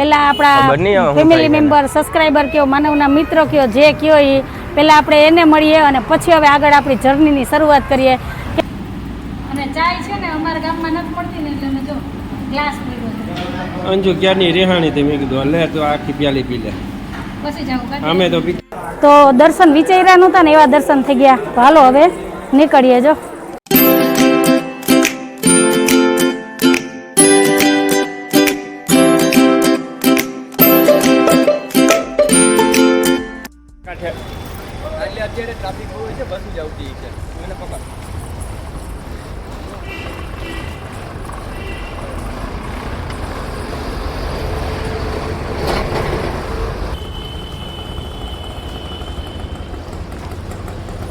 પેલા આપણા family member subscriber કયો માનવના મિત્રો કયો જે કયો એ પેલા આપણે એને મળીએ અને પછી હવે આગળ આપણી જર્નીની શરૂઆત કરીએ. અને ચાય છે ને અમારા ગામમાં નથી પડતી ને એટલે અમે જો ગ્લાસ પીવો અંજુ ક્યારની રેહાણી તે મેં કીધું લે તો આખી પ્યાલી પી લે. પછી જાવ અમે તો તો દર્શન વિચાર્યા નહોતા ને એવા દર્શન થઈ ગયા. તો હાલો હવે નીકળીએ જો. જ આવતી છે. એને પકડ.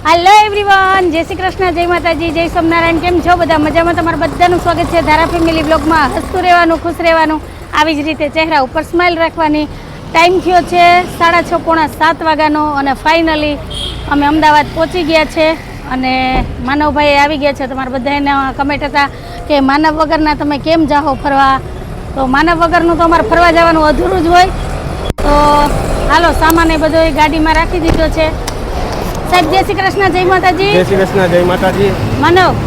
હેલો એવરીવન જય શ્રી કૃષ્ણ, જય માતાજી, જય સોમનારાયણ કેમ છો બધા? મજામાં તમારું બધાનું સ્વાગત છે ધારા ફેમિલી બ્લોગમાં હસતું રહેવાનું, ખુશ રહેવાનું, આવી જ રીતે ચહેરા ઉપર સ્માઇલ રાખવાની. ટાઈમ થયો છે સાડા છ પોણા સાત વાગ્યાનો અને ફાઇનલી અમે અમદાવાદ પહોંચી ગયા છે અને માનવભાઈ આવી ગયા છે. તમારા બધાને કમેન્ટ હતા કે માનવ વગરના તમે કેમ જાઓ ફરવા? તો માનવ વગરનું તો અમારે ફરવા જવાનું અધૂરું જ હોય. તો હાલો સામાન એ બધો એ ગાડીમાં રાખી દીધો છે. સાહેબ જય શ્રી કૃષ્ણ જય માતાજી. જય શ્રી કૃષ્ણ જય માતાજી. માનવ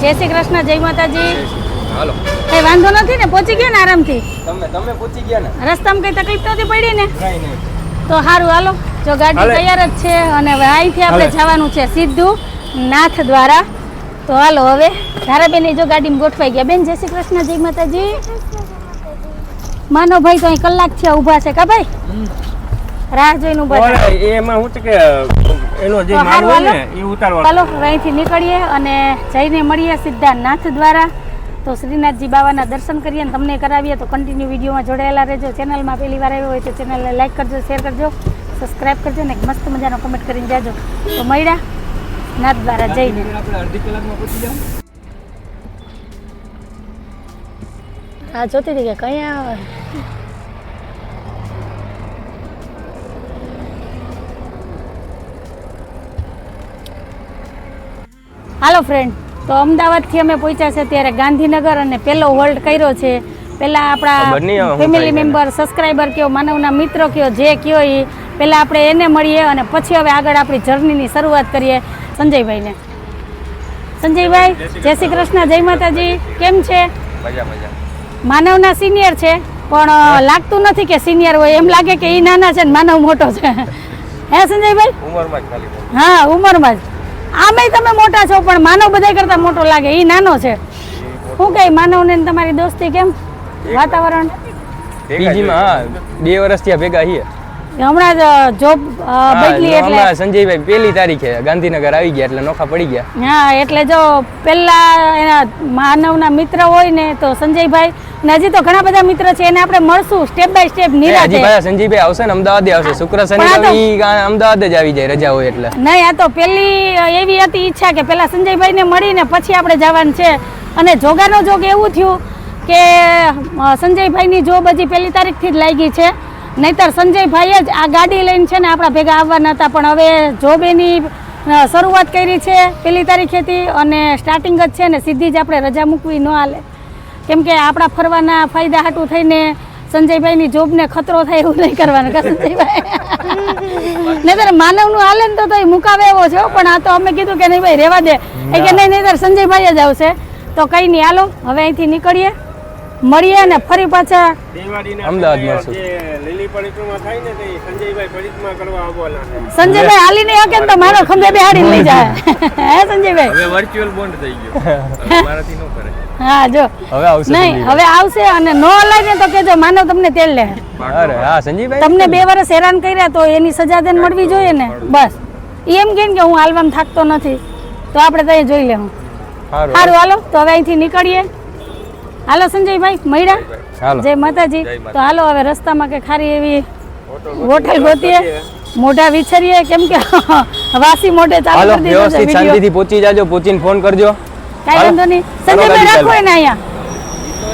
જય શ્રી કૃષ્ણ જય માતાજી. હાલો. કઈ વાંધો નથી ને? પહોંચી ગયા ને આરામથી? તમે તમે પહોંચી ગયા ને? રસ્તામાં કઈ તકલીફ નથી પડી ને? કઈ નહીં. તો સારું હાલો. જો ગાડી તૈયાર જ છે અને હવે અહીંથી આપણે જવાનું છે સીધું નાથ દ્વારા. તો હાલો હવે ધારાબેન જો ગાડીમાં ગોઠવાઈ ગયા. બેન જય શ્રી કૃષ્ણ જય માતાજી. માનો ભાઈ તો અહીં કલાક છે ઊભા છે કા ભાઈ? રાહ જોઈને ઊભા છે. એમાં હું કે એનો જે માલ હોય ને એ ઉતારવાનો. ચાલો અહીંથી નીકળીએ અને જઈને મળીએ સીધા નાથ દ્વારા. તો શ્રીનાથજી બાબાના દર્શન કરીએ અને તમને કરાવીએ તો કન્ટિન્યુ વિડીયોમાં જોડાયેલા રહેજો. ચેનલમાં પહેલી વાર આવ્યો હોય તો ચેનલને લાઇક કરજો શેર કરજો સબસ્ક્રાઈબ કરજો ને મસ્ત મજાનો કમેન્ટ કરીને જાજો. તો મળ્યા. નાથ દ્વારા જઈને હા જોતી હતી કે કયા આવે. હાલો ફ્રેન્ડ તો અમદાવાદથી અમે પહોંચ્યા છે ત્યારે ગાંધીનગર અને પહેલો હોલ્ડ કર્યો છે. પહેલાં આપણા ફેમિલી મેમ્બર સબસ્ક્રાઈબર કયો માનવના મિત્રો કયો જે કયો એ પહેલાં આપણે એને મળીએ અને પછી હવે આગળ આપણી જર્નીની શરૂઆત કરીએ. સંજયભાઈને. સંજયભાઈ જય શ્રી કૃષ્ણ. જય માતાજી. કેમ છે? માનવના સિનિયર છે પણ લાગતું નથી કે સિનિયર હોય. એમ લાગે કે એ નાના છે ને માનવ મોટો છે. હે સંજયભાઈ. હા ઉંમરમાં જ. આમેય તમે મોટા છો પણ માનવ બધા કરતા મોટો લાગે. એ નાનો છે. શું કઈ માનવને ને તમારી દોસ્તી કેમ? વાતાવરણ? પીજીમાં બે વર્ષ થયા ભેગા છીએ. હમણાં જ જોબ હા, બદલી એટલે સંજયભાઈ પેલી તારીખે ગાંધીનગર આવી ગયા એટલે નોખા પડી ગયા. હા એટલે જો પેલા એના માનવના મિત્ર હોય ને તો સંજયભાઈ હજી તો ઘણા બધા મિત્ર છે એને આપણે મળશું સ્ટેપ બાય સ્ટેપ એ હજી સંજીભાઈ સંજયભાઈ આવશે ને અમદાવાદ આવશે. શુક્ર શનિ રવિ અમદાવાદ જ આવી જાય રજા હોય એટલે. નહીં આ તો પેલી એવી હતી ઈચ્છા કે પેલા સંજયભાઈને મળીને પછી આપણે જવાનું છે. અને જોગાનો જોગ એવું થયું કે સંજયભાઈ સંજયભાઈની જોબ હજી પહેલી તારીખથી જ લાગી છે. નહીતર સંજયભાઈ જ આ ગાડી લઈને છે ને આપણા ભેગા આવવાના હતા પણ હવે જોબ એની શરૂઆત કરી છે પહેલી તારીખેથી અને સ્ટાર્ટિંગ જ છે ને સીધી જ આપણે રજા મૂકવી ન હાલે. કેમ કે આપણા ફરવાના ફાયદા હાટું થઈને સંજયભાઈની જોબને ખતરો થાય એવું નહીં કરવાનું કે સંજયભાઈ? નહીતર માનવનું હાલે ને તો તોય મુકાવે એવો છે પણ આ તો અમે કીધું કે નહીં ભાઈ રહેવા દે. એ કે નહીં નહીં સંજયભાઈ જ આવશે. તો કંઈ નહીં હાલો હવે અહીંથી નીકળીએ. મળીએ અને ફરી પાછા લીલી પરિક્રમા થાય ને તે સંજયભાઈ પરિક્રમા કરવા આવવાના સંજયભાઈ હાલી નહીં હકે તો મારો ખંભે બેહાડી લઈ જાય. હે સંજયભાઈ? હવે વર્ચ્યુઅલ બોન્ડ થઈ ગયો. મારાથી ન કરે. હા જો. હવે આવશે નહીં હવે આવશે અને નો હલાય ને તો કેજો માનવ તમને તેલ લે. અરે હા સંજીભાઈ તમને બે વર્ષ હેરાન કર્યા તો એની સજા દેન મળવી જોઈએ ને? બસ. એમ કે કે હું આલવામ થાકતો નથી. તો આપણે ત્યાં જોઈ લેવું. સારું હાલો. તો હવે અહીંથી નીકળીએ. હાલો સંજયભાઈ મળ્યા? જય માતાજી. તો હાલો હવે રસ્તામાં કે ખારી એવી હોટલ ગોતીએ. મોઢા વિછરીએ. કેમ કે વાસી મોઢે ચાલુ હાલો કરી દીધો છે વ્યવસ્થિત શાંતિથી પહોંચી જાજો. પહોંચીને ફોન કરજો. કાંઈ. વાંધો નહીં સંજયભાઈ રાખો. એને અહીંયા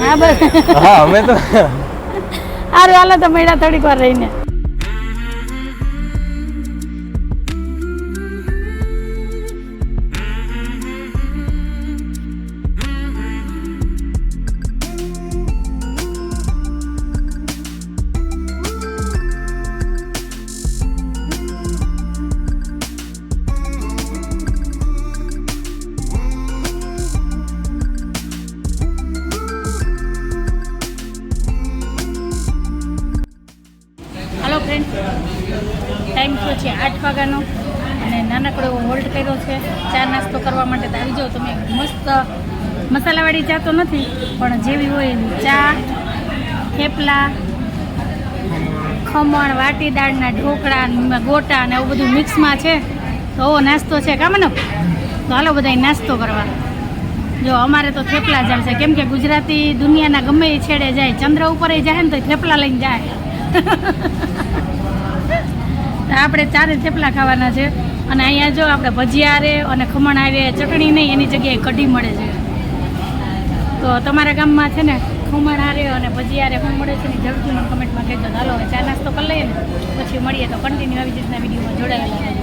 હા બસ હા અમે તો સારું હાલો તો મળ્યા થોડીક વાર રહીને ટાઈમ થયો છે? આઠ વાગ્યાનો. અને નાનકડો એવો હોલ્ડ કર્યો છે. ચા નાસ્તો કરવા માટે તો આવી જાઓ તમે. મસ્ત મસાલાવાળી ચા તો નથી, પણ જેવી હોય એવી ચા, થેપલા, ખમણ, વાટી દાળના ઢોકળા ગોટા ને એવું બધું મિક્સમાં છે. તો આવો નાસ્તો છે. કામનો તો હાલો બધા નાસ્તો કરવા. જો અમારે તો થેપલા જમશે કેમ કે ગુજરાતી દુનિયાના ગમે એ છેડે જાય, ચંદ્ર ઉપર જાય ને તો થેપલા લઈને જાય. આપણે ચારે થેપલા ખાવાના છે. અને અહીંયા જો આપણે ભજીયા આરે અને ખમણ આવે ચટણી નહીં, એની જગ્યાએ કઢી મળે છે. તો તમારા ગામમાં છે ને ખમણ હારે અને ભજીયા હારે શું મળે છે ને જરૂરથી મને કમેન્ટમાં કહેજો. ચાલો હવે ચા નાસ્તો કરી લઈએ ને, પછી મળીએ તો કન્ટિન્યુ આવી રીતના વિડીયોમાં જોડાયેલા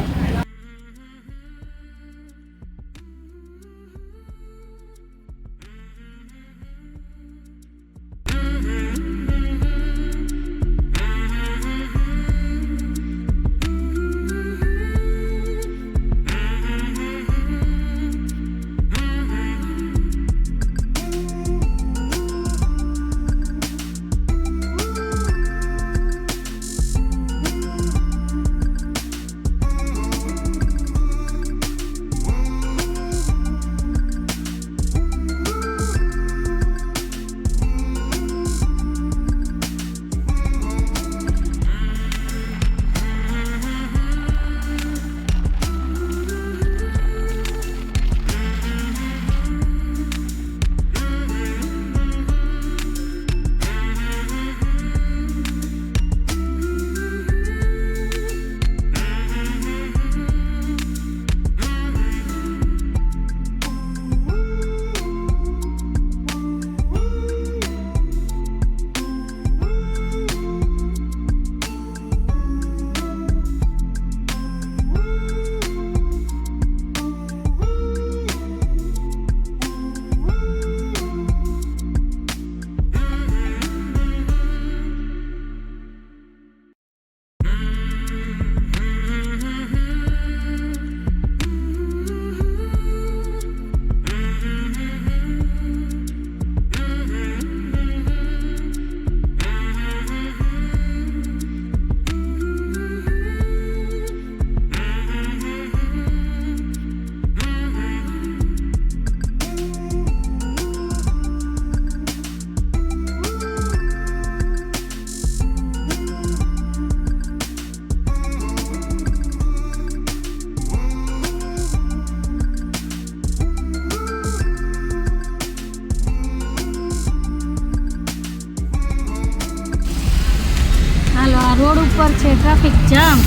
આ રોડ ઉપર છે ટ્રાફિક જામ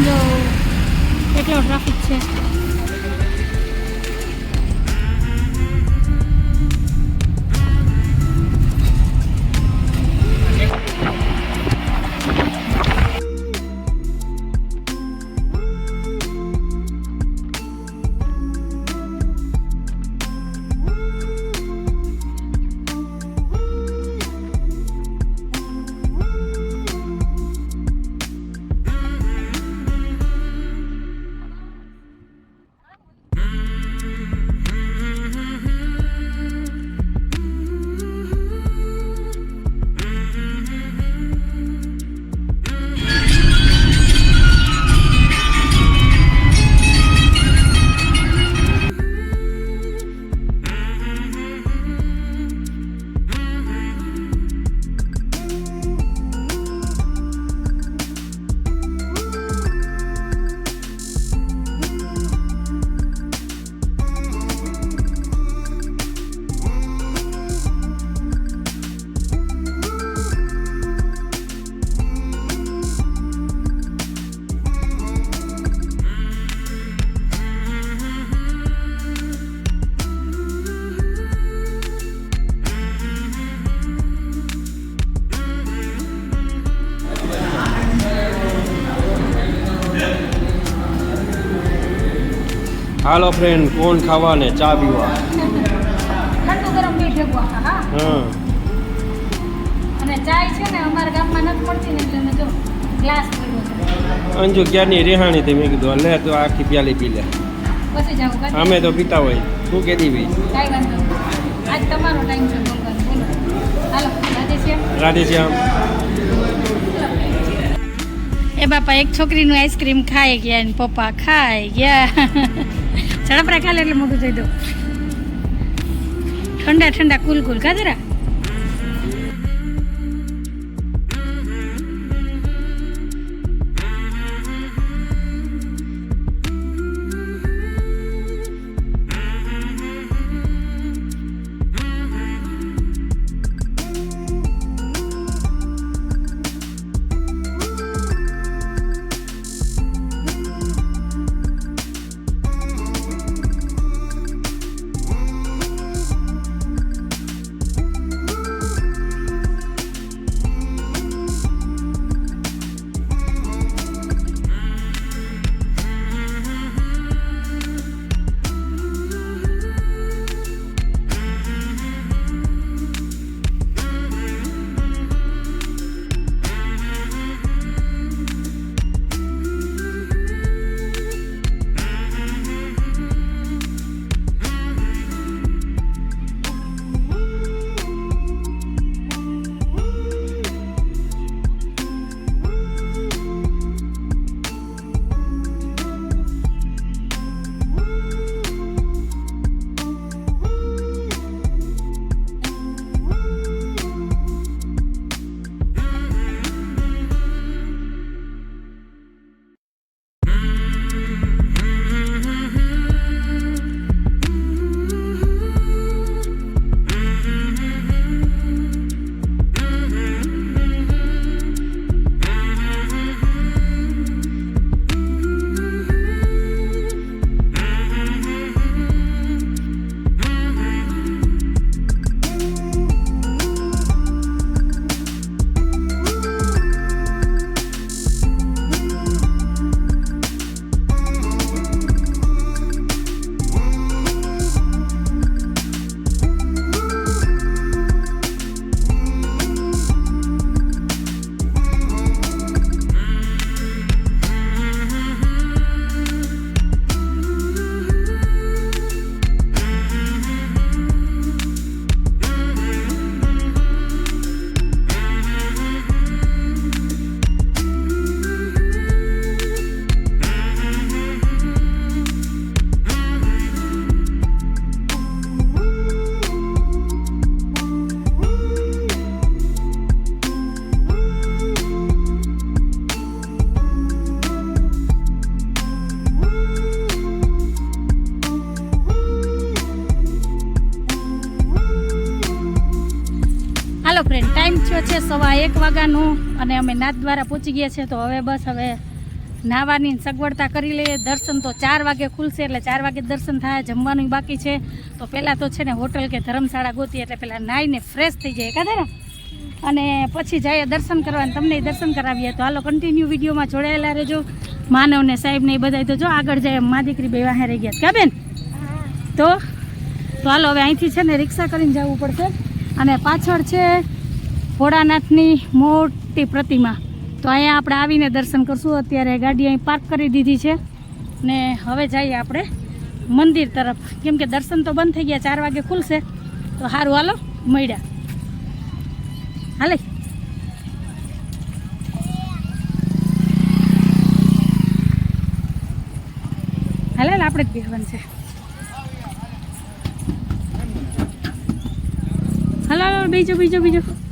જો કેટલો ટ્રાફિક છે હાલો ફ્રેન્ડ કોણ ખાવા ને ચા પીવા? અંજુ ક્યારની રેહાણી તે મેં કીધું લે તો આખી પ્યાલી પી લે. અમે તો પીતા હોય. શું કહેતી ભાઈ રાધેશ્યામ. એ બાપા એક છોકરીનું આઈસ્ક્રીમ ખાઈ ગયા પપ્પા ખાઈ ગયા. ઝડપરા ખાલે એટલે મોટું થઈ દઉં ઠંડા ઠંડા કુલ સવા એક વાગ્યાનું અને અમે નાથ દ્વારા પહોંચી ગયા છે, તો હવે બસ હવે નાહવાની સગવડતા કરી લઈએ. દર્શન તો ચાર વાગે ખુલશે, એટલે ચાર વાગે દર્શન થાય, જમવાનું બાકી છે. તો પહેલાં તો છે ને હોટલ કે ધર્મશાળા ગોતી, એટલે પહેલાં નાહીને ફ્રેશ થઈ જાય કાદા અને પછી જઈએ દર્શન કરવા તમને દર્શન કરાવીએ. તો હાલો કન્ટિન્યુ વિડીયોમાં જોડાયેલા રહેજો. માનવને સાહેબને એ બધા તો જો આગળ જાય મા દીકરી બે વાહે રહી ગયા. ક્યાં બેન? તો? તો હાલો, હવે અહીંથી છે ને રિક્ષા કરીને જવું પડશે. અને પાછળ છે ભોળાનાથની મોટી પ્રતિમા. તો અહીંયા આપણે આવીને દર્શન કરશું. અત્યારે ગાડી અહીં પાર્ક કરી દીધી છે. ને હવે જઈએ આપણે મંદિર તરફ. કેમ કે દર્શન તો બંધ થઈ ગયા, ચાર વાગે ખુલશે. તો સારું હાલો, મળ્યા. હાલે. હાલે આપણે જ બેહવાનું છે. હાલો, બીજું બીજું બીજું.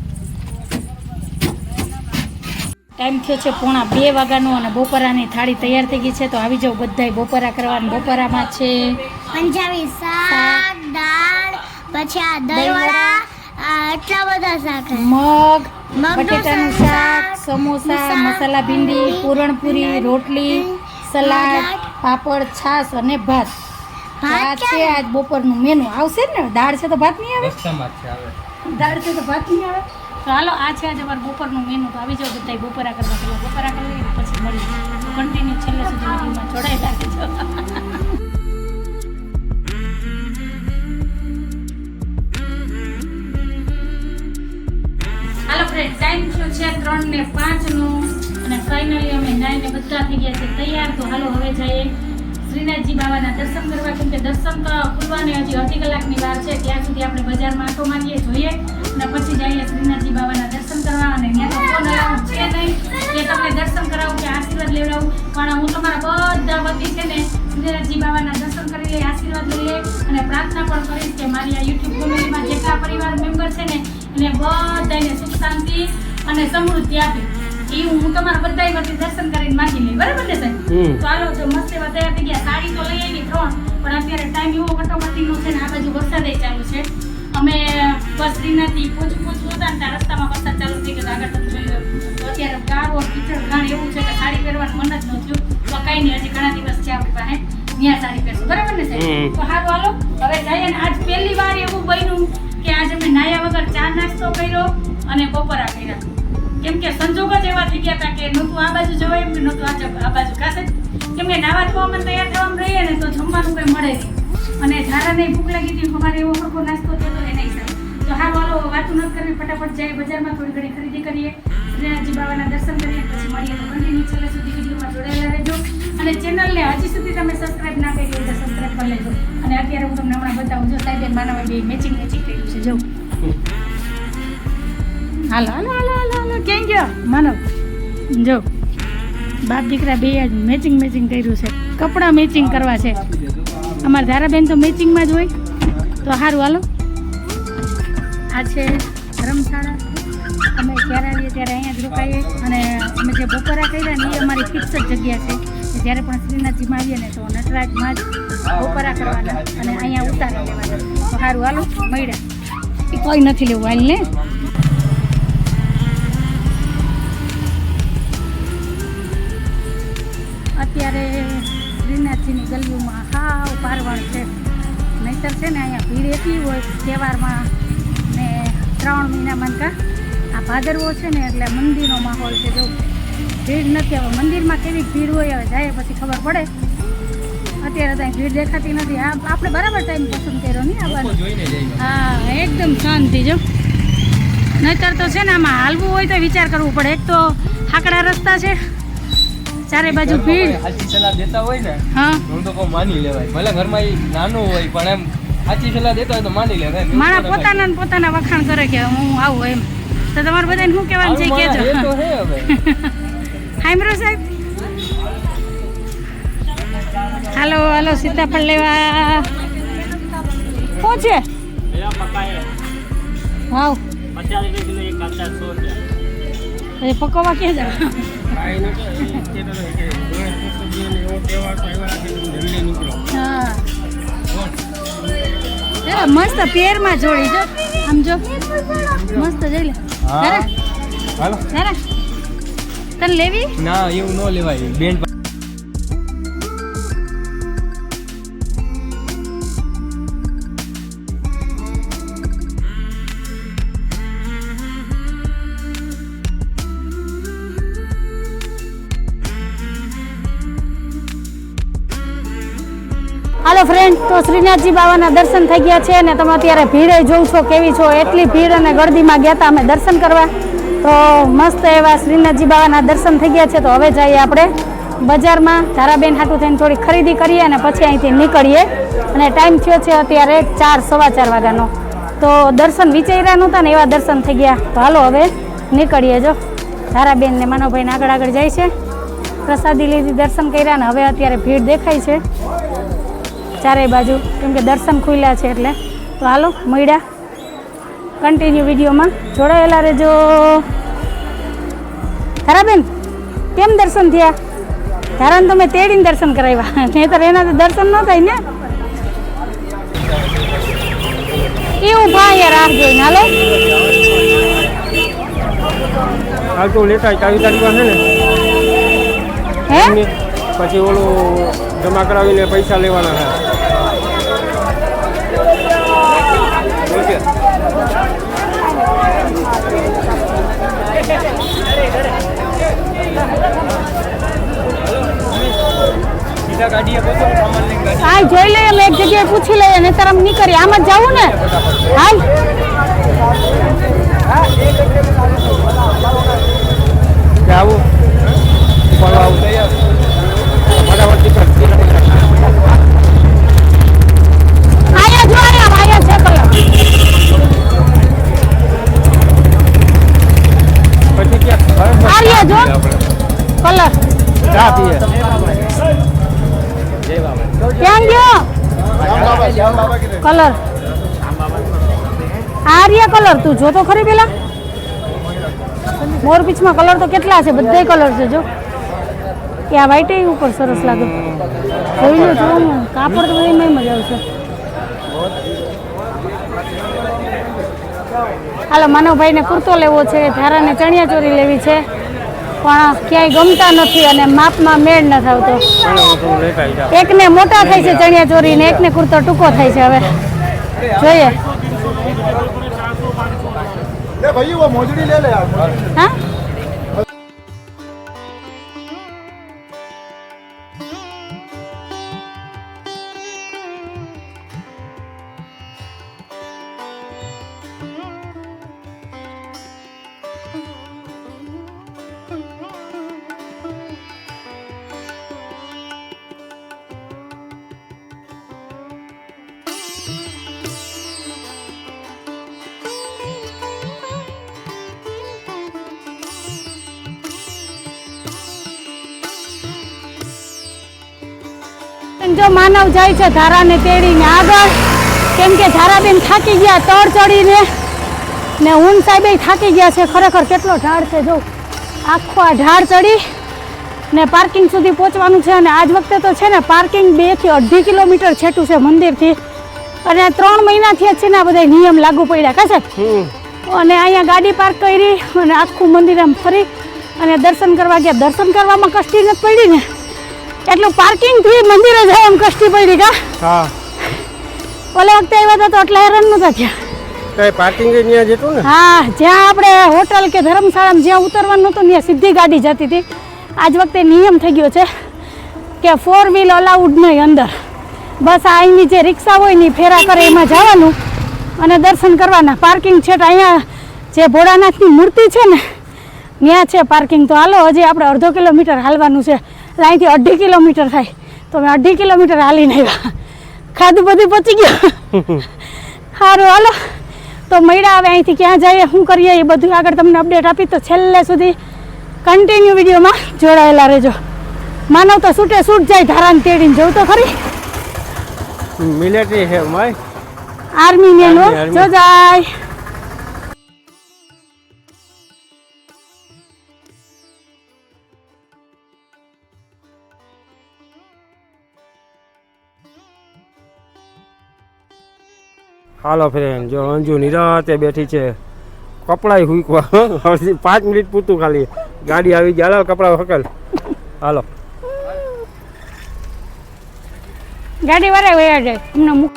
ટાઈમ થયો છે પોણા બે વાગ્યાનો અને બપોરાની થાળી તૈયાર થઈ ગઈ છે તો આવી જાવ બધાય બપોરા કરવાનું. બપોરામાં છે પંજાબી શાક દાળ પછી આ દહીંવડા વડા આટલા બધા શાક. મગ બટેટાનું શાક સમોસા મસાલા ભીંડી પૂરણપૂરી રોટલી સલાડ પાપડ છાશ અને ભાત. ભાત છે આજ બપોરનું મેનુ આવશે ને? દાળ છે તો ભાત નહીં આવે. દાળ છે તો ભાત નહીં આવે? તો હાલો, આ છે આજે અમારું બપોરનું મેનુ તો આવી જાવ બધા બપોરા કરવા. પહેલાં બપોરા કરી લઈએ પછી મળી કન્ટિન્યુ છેલ્લે સુધી હાલો ફ્રેન્ડ ટાઈમ થયો છે ત્રણ ને પાંચ અને ફાઇનલી અમે નાઈને બધા થઈ ગયા છે તૈયાર. તો હાલો, હવે જઈએ શ્રીનાથજી બાબાના દર્શન કરવા. કેમ કે દર્શન ખુલવાને હજી અઢી કલાકની વાર છે. ત્યાં સુધી આપણે બજારમાં આટો મારીએ, જોઈએ. પછી જઈએ શ્રીનાથજી બાબાના દર્શન કરવા અને ત્યાં તો ફોન છે નહીં. કે તમને દર્શન કરાવું કે આશીર્વાદ લેવડાવું. પણ હું તમારા બધા વતી છે ને શ્રીનાથજી બાબાના દર્શન કરી લઈએ આશીર્વાદ લઈએ અને પ્રાર્થના પણ કરીશ કે મારી આ યુટ્યુબ ફેમિલીમાં જેટલા પરિવાર મેમ્બર છે ને એને બધાને સુખ શાંતિ અને સમૃદ્ધિ આપે. એ હું તમારા બધા વતી દર્શન કરીને માંગી લઈ. બરાબર ને સાહેબ? તો હાલો જો મસ્ત એવા તૈયાર થઈ ગયા. સાડી તો લઈ આવી ત્રણ પણ અત્યારે ટાઈમ એવો કટોકટીનો છે ને આ બાજુ વરસાદ ચાલુ છે. અમે બસથી પોચું પોચું હતા ને રસ્તામાં વરસાદ ચાલુ થઈ ગયો આગળ તમે જોઈ તો અત્યારે ગારો કીચડ ઘાણ એવું છે કે સાડી પહેરવાનું મન જ નહોતું તો કાંઈ નહીં હજી ઘણા દિવસ છે આપણી પાસે. ત્યાં સાડી પહેરશું. બરાબર ને સાહેબ? તો સારું હાલો. હવે જઈએ ને આજ પહેલી વાર એવું બન્યું કે આજ અમે નાયા વગર ચા નાસ્તો કર્યો અને બપોરા કર્યા. કેમ કે સંજોગ જ એવા થઈ ગયા હતા કે નહોતું આ બાજુ જવાય એમ નહોતું આ આ બાજુ ખાસે કેમ કે નાવા ધોવામાં તૈયાર થવામાં રહીએ ને તો જમવાનું કંઈ મળે નહીં. અને ધારાને ભૂખ લાગી હતી અમારે એવો સરખો નાસ્તો થયો એના હિસાબે તો હા વાલો વાતું નથી કરવી, ફટાફટ જઈએ બજારમાં, થોડી ઘણી ખરીદી કરીએ. શ્રીનાથજી બાબાના દર્શન કરીએ, પછી મળીએ તો કન્ટિન્યુ છેલ્લે સુધી વિડીયોમાં જોડાયેલા રહેજો. અને ચેનલને હજી સુધી તમે સબસ્ક્રાઇબ ના કરી તો સબસ્ક્રાઇબ કરી લેજો. અને અત્યારે હું તમને હમણાં બતાવું, જો સાહેબ માનવ બે મેચિંગ મેચિંગ કર્યું છે, જો. હાલો હાલો હાલો હાલો હાલો, ક્યાં ગયો? માનવ જો. બાપ દીકરા બે મેચિંગ મેચિંગ કર્યું છે. કપડાં મેચિંગ કરવા છે. અમારા ધારાબેન તો મેચિંગમાં જ હોય. તો સારું હાલો. આ છે ધર્મશાળા. અમે જ્યારે આવીએ ત્યારે અહીંયા જ રોકાઈએ. અને અમે જે બપોરા કર્યા ને એ અમારી ફિક્સ જ જગ્યા છે. જ્યારે પણ શ્રીનાથજીમાં આવીએ ને તો નટરાજમાં જ બપોરા કરવાના અને અહીંયા ઉતારી લેવાના. તો સારું હાલો. મળ્યા. કોઈ નથી લેવું, હાલ ને? શ્રીનાથજીની ગલીઓમાં હાવ પારવણ છે. નહીતર છે ને અહીંયા ભીડ એટલી હોય તહેવારમાં ને શ્રાવણ મહિનામાં કા આ ભાદરવો છે ને એટલે મંદિરનો માહોલ છે. જો ભીડ નથી હવે મંદિરમાં કેવી ભીડ હોય હવે જાય પછી ખબર પડે. અત્યારે ત્યાં ભીડ દેખાતી નથી. આ આપણે બરાબર ટાઈમ પસંદ કર્યો નહીં આ બાજુ જોઈને જઈએ હા એકદમ શાંતિ જો. નહીતર તો છે ને આમાં હાલવું હોય તો વિચાર કરવું પડે. એક તો હાકડા રસ્તા છે. ચારે બાજુ ભીડ. સાચી સલાહ દેતા હોય ને હા. હું તો કહું માની લેવાય. ભલે ઘરમાં ઈ નાનું હોય પણ એમ સાચી સલાહ દેતા હોય તો માની લેવાય. મારા પોતાના પોતાના વખાણ કરે કે હું આવું એમ. તો તમારે બધાને શું કહેવાનું છે કેજો હાઈમરો સાહેબ. હાલો હાલો સીતાફળ લેવા. શું છે? વાવ. પછી પકવવા ક્યાં જાવ? કાંઈ પેર મસ્ત પેરમાં જોડી જો. આમ જો. મસ્ત જોઈ લે. હાલો. તને લેવી? ના એવું ન લેવાય. બેન હાલો ફ્રેન્ડ તો શ્રીનાથજી બાબાના દર્શન થઈ ગયા છે અને તમે અત્યારે ભીડે જોઉં છો કેવી છો? એટલી ભીડ અને ગળદીમાં ગયા હતા અમે દર્શન કરવા. તો મસ્ત એવા શ્રીનાથજી બાબાના દર્શન થઈ ગયા છે. તો હવે જઈએ આપણે બજારમાં. ધારાબેન હાટું થઈને થોડી ખરીદી કરીએ અને પછી અહીંથી નીકળીએ. અને ટાઈમ થયો છે અત્યારે ચાર સવા ચાર વાગ્યાનો. તો દર્શન વિચાર્યા નહોતા ને એવા દર્શન થઈ ગયા. તો હાલો હવે નીકળીએ જો. ધારાબેન ને માનવભાઈને આગળ આગળ જાય છે. પ્રસાદી લીધી, દર્શન કર્યા ને હવે અત્યારે ભીડ દેખાય છે. ચારેય બાજુ કેમ કે દર્શન ખુલ્યા છે એટલે. તો હાલો મળ્યા. કન્ટિન્યુ વિડીયોમાં. જોડાયેલા રહેજો. ધારાબેન કેમ દર્શન થયા? ધારાને તમે તેડીને દર્શન કરાવ્યા. નહીતર એના તો દર્શન ન થાય ને. એ ઊભા યાર રાહ જોઈને હાલો. હાલ તો લેતા ચાવી તારીખ પાસે ને. હે? પછી ઓલું જમા કરાવીને પૈસા લેવાના હા, જોઈ લઈએ એક જગ્યાએ પૂછી લઈએ, નહીતર તરમ નીકળીએ. આમ આમાં જવું ને? હાલ. કલર તું જો તો ખરી પેલા. મોર પીછમાં કલર તો કેટલા છે? બધાય કલર છે જો. કે આ વ્હાઈટ ઉપર સરસ લાગે. જોઈ લો કાપડ તો બધી મજા આવશે. હાલો, માનવભાઈને કુર્તો લેવો છે, ધારાને ચણિયા ચોરી લેવી છે. પણ ક્યાંય ગમતા નથી અને માપમાં મેળ ન થતો એકને મોટા થાય છે ચણિયા ચોરી ને એકને કુર્તો ટૂંકો થાય છે હવે. જોઈએ. भाई वो मोजड़ी ले ले यार હા જો માનવ જાય છે ધારાને તેડીને આગળ કેમ કે ધારાબેન થાકી ગયા તળ ચડીને. ને ઊન સાહેબે થાકી ગયા છે ખરેખર કેટલો ઢાળ છે જો. આખો આ ઢાળ ચડી ને પાર્કિંગ સુધી પહોંચવાનું છે અને આજ વખતે તો છે ને પાર્કિંગ બેથી અડધી અઢી કિલોમીટર છેટું છે મંદિરથી. અને ત્રણ મહિનાથી જ છે ને આ બધા નિયમ લાગુ પડ્યા કા સાહેબ અને અહીંયા ગાડી પાર્ક કરી અને આખું મંદિર આમ ફરી અને દર્શન કરવા ગયા. દર્શન કરવામાં કષ્ટી નથી પડી ને. એટલું પાર્કિંગથી મંદિરે જાય એમ કષ્ટી પડી કા? હા. ઓલા વખતે આવ્યા હતા તો એટલા હેરાન નતા થયા. કઈ પાર્કિંગ ત્યાં જતું ને? હા જ્યાં આપણે હોટલ કે ધર્મશાળામાં જ્યાં ઉતરવાનું હતું ત્યાં સીધી ગાડી જતી હતી. આજ વખતે નિયમ થઈ ગયો છે કે ફોર વ્હીલ અલાઉડ નહીં અંદર. બસ આ અહીંની જે રિક્ષા હોય ને ફેરા કરે એમાં જવાનું અને દર્શન કરવાના. પાર્કિંગ છે તો અહીંયા જે ભોળાનાથની મૂર્તિ છે ને ત્યાં છે પાર્કિંગ તો હાલો હજી આપણે અડધો કિલોમીટર હાલવાનું છે. અહીંથી અઢી કિલોમીટર થાય. તો અમે અઢી કિલોમીટર હાલીને આવ્યા. ખાધું બધું પચી ગયું. સારું હાલો. તો મળ્યા હવે અહીંથી ક્યાં જઈએ શું કરીએ એ બધું આગળ તમને અપડેટ આપી. તો છેલ્લે સુધી કન્ટિન્યુ વિડીયોમાં જોડાયેલા રહેજો. માનવ તો છૂટે છૂટ જાય ધારાને તેડીને જવું તો ખરી. મિલિટરી હે માય આર્મી army. જો જાય. હાલો ફ્રેન્ડ જો અંજુ નિરાતે બેઠી છે. કપડાય હુકવા. પાંચ મિનિટ પૂરતું ખાલી. ગાડી આવી ગયા હાલો, કપડા હકલ હાલો. ગાડી વાળા વયા જાય. તમને મૂક